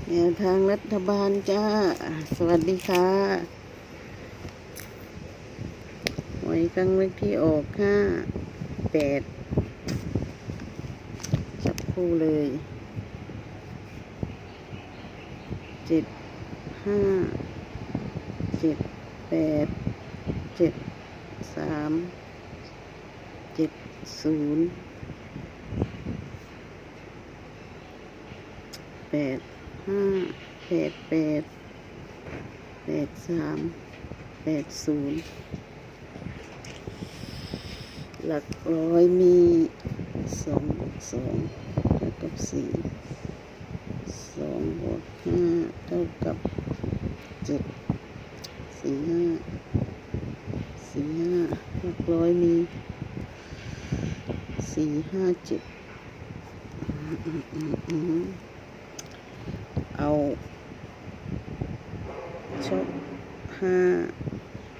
แนวทางรัฐบาลจ้า สวัสดีค่ะหวยครั้งเลขที่ออกห้าแปดจับคู่เลยเจ็ดห้าเจ็ดแปดเจ็ดสามเจ็ดศูนย์แปด ห้าแปดแปดแปดสามแปดศูนย์หลักร้อยมีสองสองเท่ากับสี่สองบวกห้าเท่ากับเจ็ดสี่ห้าสี่ห้าหลักร้อยมีสี่ห้าเจ็ดอืมอืมอืม เอาชอบห้า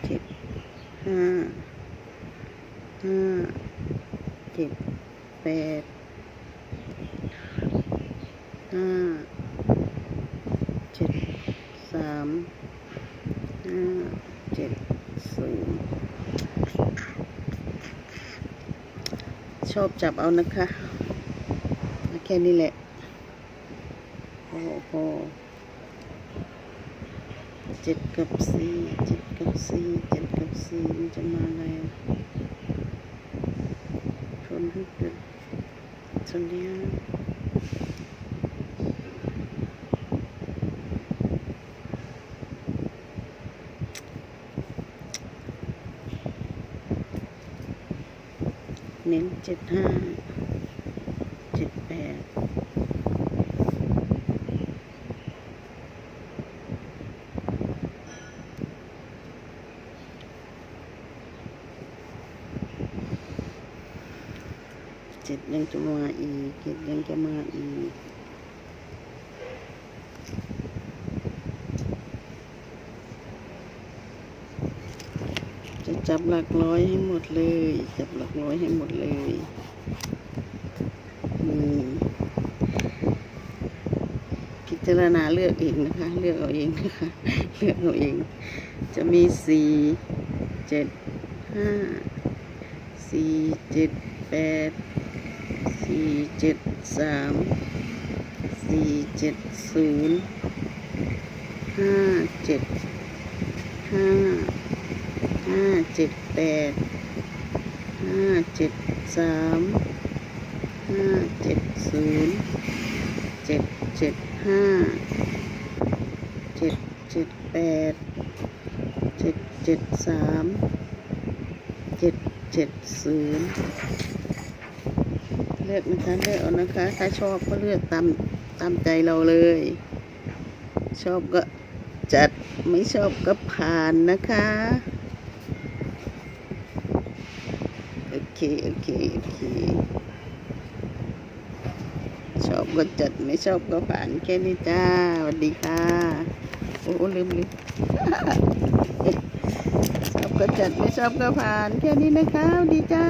เจ็ดห้าห้าเจ็ดแปดห้าเจ็ดสามห้าเจ็ดศูนย์ชอบจับเอานะคะ แค่นี้แหละ โอ้โหเจ็ดกับสี่เจ็ดกับสี่เจ็ดกับสี่มันจะมาอะไรชนให้เกิดชนเนี้ยเน้นเจ็ดห้าเจ็ดแปด เจ็ดยังจะมาอีกเจ็ดยังจะมาอีกจะจับหลักร้อยให้หมดเลย จับหลักร้อยให้หมดเลยนี่พิจารณาเลือกเองนะคะ เลือกเอาเองนะคะ เลือกเอาเอง จะมีสี่เจ็ดห้าสี่เจ็ดแปด สี่เจ็ดสามสี่เจ็ดศูนย์ห้าเจ็ดห้าห้าเจ็ดแปดห้าเจ็ดสามห้าเจ็ดศูนย์เจ็ดเจ็ดห้าเจ็ดเจ็ดแปดเจ็ดเจ็ดสามเจ็ดเจ็ดศูนย์ ลือกนะคะเลือกเอานะคะ ถ้าชอบก็เลือกตามตามใจเราเลย ชอบก็จัดไม่ชอบก็ผ่านนะคะโอเคโอเคโอเคชอบก็จัดไม่ชอบก็ผ่านแค่นี้จ้าสวัสดีค่ะ โอ้ลืมลืมชอบก็จัดไม่ชอบก็ผ่านแค่นี้นะคะดีจ้า